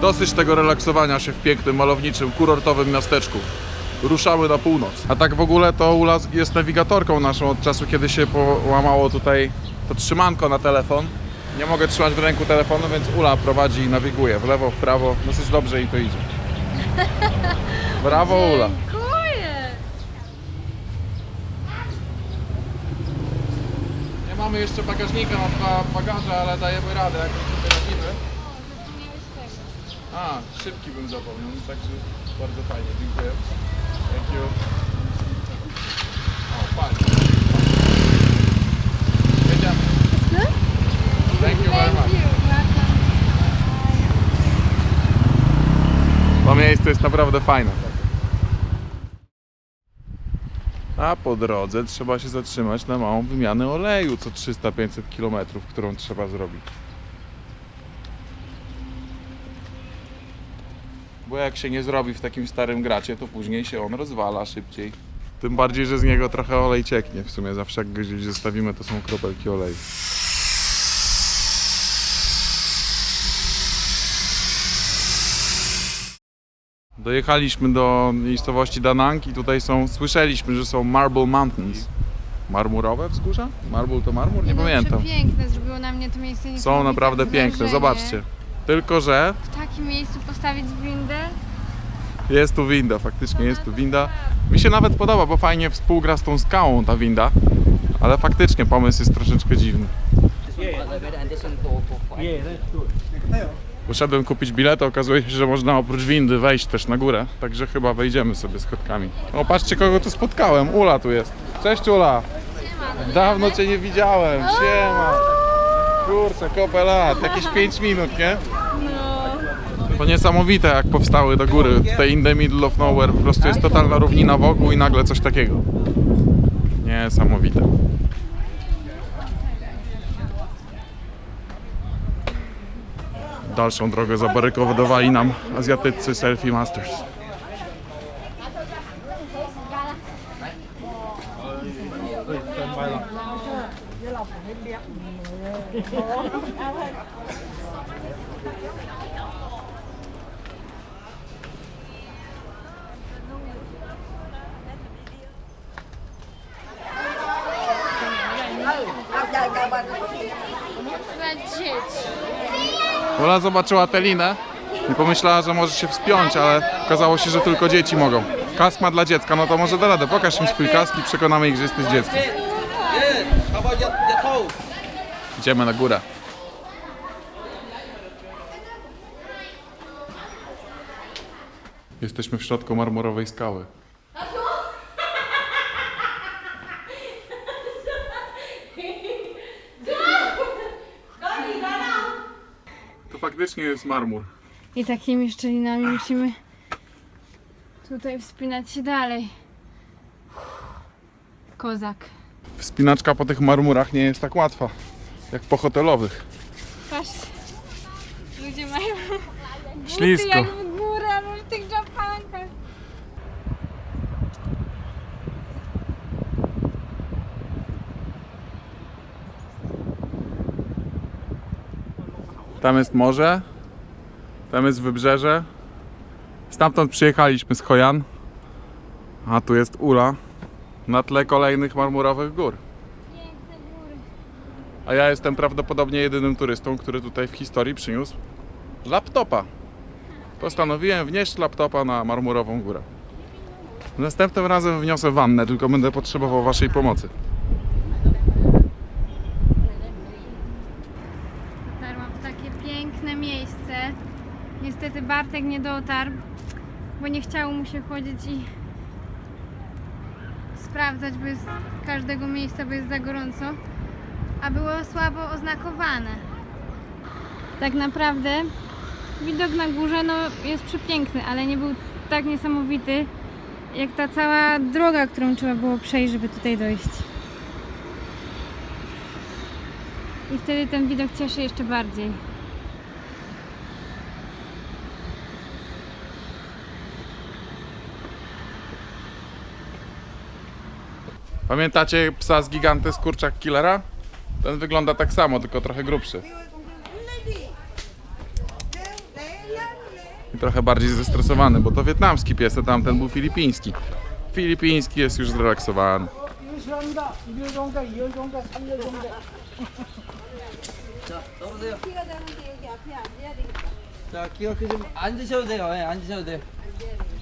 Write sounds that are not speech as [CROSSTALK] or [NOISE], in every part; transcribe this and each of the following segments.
Dosyć tego relaksowania się w pięknym, malowniczym, kurortowym miasteczku. Ruszamy na północ. A tak w ogóle to Ula jest nawigatorką naszą od czasu, kiedy się połamało tutaj to trzymanko na telefon. Nie mogę trzymać w ręku telefonu, więc Ula prowadzi i nawiguje w lewo, w prawo. Dosyć dobrze jej to idzie. [LAUGHS] Brawo Ula. Mamy jeszcze bagażnika na dwa bagaże, ale dajemy radę. A, szybki bym zapomniał, no także bardzo fajnie, dziękuję. Thank you. O, fajnie. Jedziemy. Thank you. To miejsce jest naprawdę fajne. A po drodze trzeba się zatrzymać na małą wymianę oleju co 300-500 km, którą trzeba zrobić. Bo jak się nie zrobi w takim starym gracie, to później się on rozwala szybciej. Tym bardziej, że z niego trochę olej cieknie. W sumie zawsze jak go gdzieś zostawimy, to są kropelki oleju. Dojechaliśmy do miejscowości Danang i tutaj są, słyszeliśmy, że są Marble Mountains. Marmurowe wzgórza? Marble to marmur? Nie pamiętam. Piękne zrobiło na mnie to miejsce. Są niesamowite naprawdę piękne, zobaczcie. Tylko, że W takim miejscu postawić windę. jest tu winda, faktycznie jest tu winda. Mi się nawet podoba, bo fajnie współgra z tą skałą ta winda, ale faktycznie pomysł jest troszeczkę dziwny. Poszedłem kupić bilet, okazuje się, że można oprócz windy wejść też na górę, także chyba wejdziemy sobie schodkami. O, patrzcie kogo tu spotkałem, Ula tu jest. Cześć Ula! Dawno Cię nie widziałem, siema! Kurczę, kopę lat, jakieś [LAUGHS] 5 minut, nie? To niesamowite jak powstały do góry, tutaj in the middle of nowhere, po prostu jest totalna równina wokół i nagle coś takiego. Niesamowite. Dalszą drogę zabarykadowali nam azjatyccy selfie masters. Ola zobaczyła tę linę i pomyślała, że może się wspiąć, ale okazało się, że tylko dzieci mogą. Kask ma dla dziecka, no to może da radę. Pokaż im swój kask i przekonamy ich, że jesteś dzieckiem. Idziemy na górę. Jesteśmy w środku marmurowej skały. To faktycznie jest marmur. I takimi szczelinami musimy tutaj wspinać się dalej. Kozak. Wspinaczka po tych marmurach nie jest tak łatwa, jak po hotelowych. Patrzcie. Ludzie mają buty Ślisko. jak w górę, albo w tych. Tam jest morze, tam jest wybrzeże. Stamtąd przyjechaliśmy z Hojan, a tu jest Ula na tle kolejnych marmurowych gór. A ja jestem prawdopodobnie jedynym turystą, który tutaj w historii przyniósł laptopa. Postanowiłem wnieść laptopa na marmurową górę. Następnym razem wniosę wannę, tylko będę potrzebował Waszej pomocy. Dotarłam w takie piękne miejsce. Niestety Bartek nie dotarł, bo nie chciało mu się chodzić i sprawdzać bo jest każdego miejsca, bo jest za gorąco, a było słabo oznakowane. Tak naprawdę widok na górze no, jest przepiękny, ale nie był tak niesamowity jak ta cała droga, którą trzeba było przejść, żeby tutaj dojść. I wtedy ten widok cieszy jeszcze bardziej. Pamiętacie psa z giganty z kurczak killera? Ten wygląda tak samo, tylko trochę grubszy. Lady. Lady. Trochę bardziej zestresowany, bo to wietnamski pies, a tamten był filipiński. Filipiński jest już zrelaksowany. 1일 합니다. 1일 정도, 2일 정도, 3일 정도. 자, 넣으세요. 자, 기억해 좀 앉으셔도 돼요. 예, 앉으셔도 돼.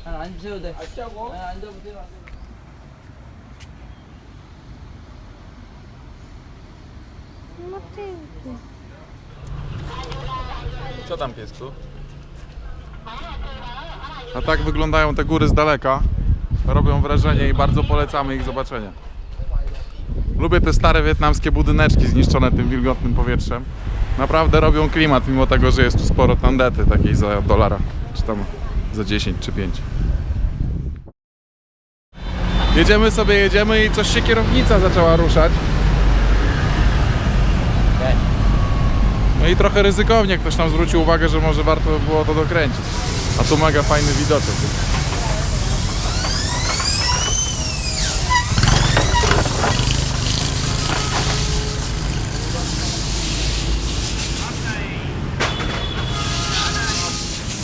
아, 앉으셔도 돼. 앉자고? 네, 앉아보세요. Co tam piesku? A tak wyglądają te góry z daleka. Robią wrażenie i bardzo polecamy ich zobaczenie. Lubię te stare wietnamskie budyneczki zniszczone tym wilgotnym powietrzem. Naprawdę robią klimat, mimo tego, że jest tu sporo tandety takiej za dolara, czy tam za 10 czy 5. Jedziemy sobie, jedziemy i coś się kierownica zaczęła ruszać. No i trochę ryzykownie ktoś tam zwrócił uwagę, że może warto by było to dokręcić. A tu mega fajny widoczek.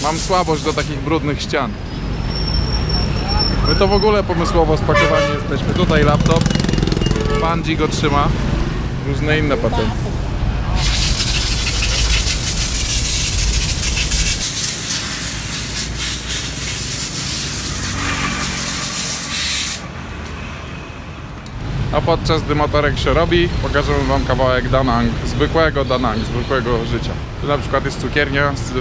Mam słabość do takich brudnych ścian. My to w ogóle pomysłowo spakowani jesteśmy. Tutaj laptop, Bandzi go trzyma, różne inne patenty. A podczas gdy motorek się robi, pokażemy Wam kawałek Danang, zwykłego Danang, zwykłego życia. Tu na przykład jest cukiernia z,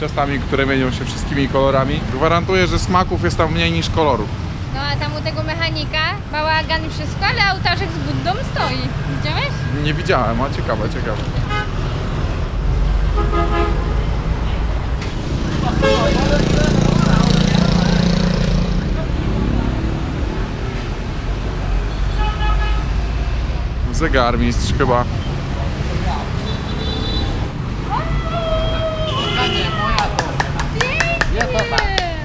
ciastami, które mienią się wszystkimi kolorami. Gwarantuję, że smaków jest tam mniej niż kolorów. No a tam u tego mechanika bałagan i wszystko, ale ołtarzek z Buddą stoi. Widziałeś? Nie widziałem, a ciekawe, ciekawe. Zegarmistrz chyba. Pięknie!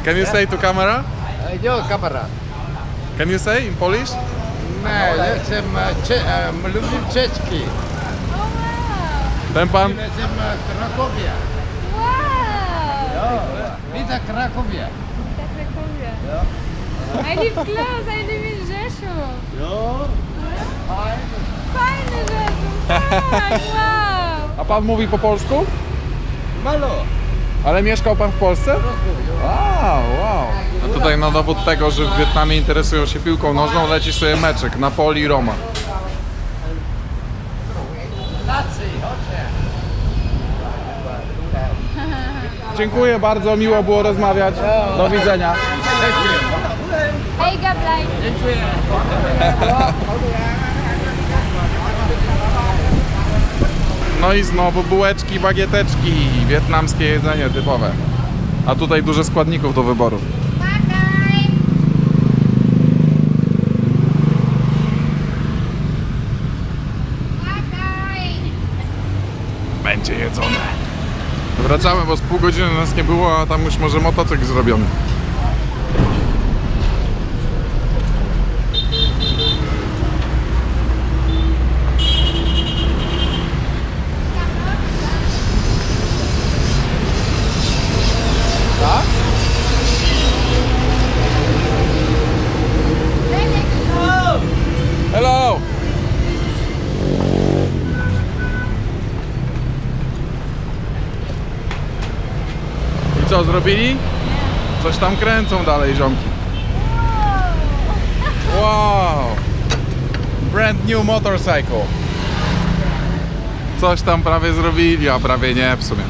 Can you say to camera? Uh, jo, kamera. Can you say in Polish? Nie, jestem cze, lubię czeczki. Ten pan? Jestem w Krakowie. Wow! Widzę Krakowie. Tak Krakowie. I live close, I live in Rzeszów. Jo. Fajny Rzeszów, [LAUGHS] tak, wow! A pan mówi po polsku? Malo. Ale mieszkał pan w Polsce? Wow, wow. A tutaj na dowód tego, że w Wietnamie interesują się piłką nożną, leci sobie meczek Napoli Roma. Dziękuję bardzo, miło było rozmawiać. Do widzenia. Hej Gablaj! [LAUGHS] No i znowu bułeczki, bagieteczki, wietnamskie jedzenie typowe. A tutaj dużo składników do wyboru. Będzie jedzone. Wracamy, bo z pół godziny nas nie było, a tam już może motocykl zrobiony. Coś tam kręcą dalej ziomki. Wow! Brand new motorcycle. Coś tam prawie zrobili, a prawie nie w sumie.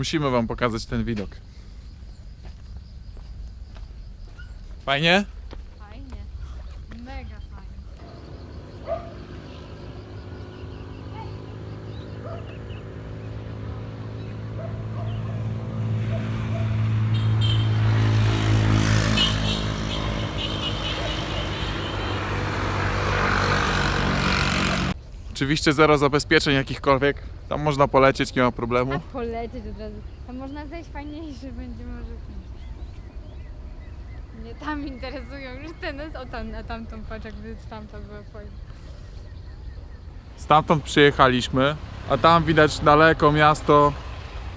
Musimy wam pokazać ten widok. Fajnie? Fajnie. Mega fajnie. Oczywiście zero zabezpieczeń jakichkolwiek. Tam można polecieć, nie ma problemu. A polecieć od razu. Tam można zejść fajniejszy będzie może. Mnie tam interesują już ten, o tam, na tamtą patrz, jakby tamta była fajna. Stamtąd przyjechaliśmy, a tam widać daleko miasto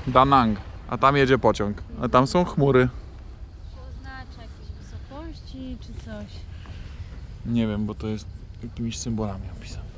Danang. A tam jedzie pociąg. A tam są chmury. Oznacza jakieś wysokości czy coś. Nie wiem, bo to jest jakimiś symbolami opisane.